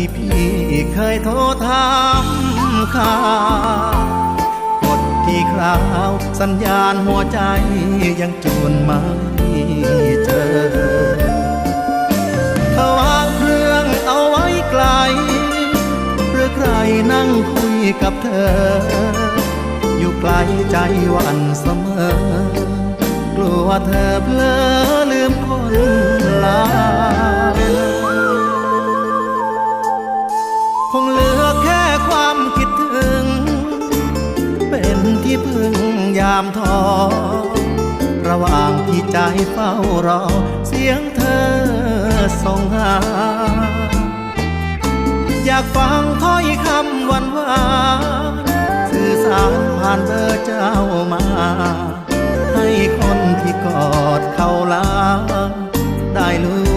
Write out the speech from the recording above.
ที่พี่เคยโทรถามข่าวกดที่คราวสัญญาณหัวใจยังจูนไม่เจอถ้าวางเครื่องเอาไว้ไกล หรือใครนั่งคุยกับเธอ อยู่ไกลใจวันเสมอ กลัวเธอเพลอลืมคน ที่พึ่งยามท้อระหว่างที่ใจเฝ้ารอ เสียงเธอส่งหา อยากฟังถ้อยคำหวานหวานสื่อสารผ่านเบอร์เจ้ามา ให้คนที่กอดเขาลา ได้รู้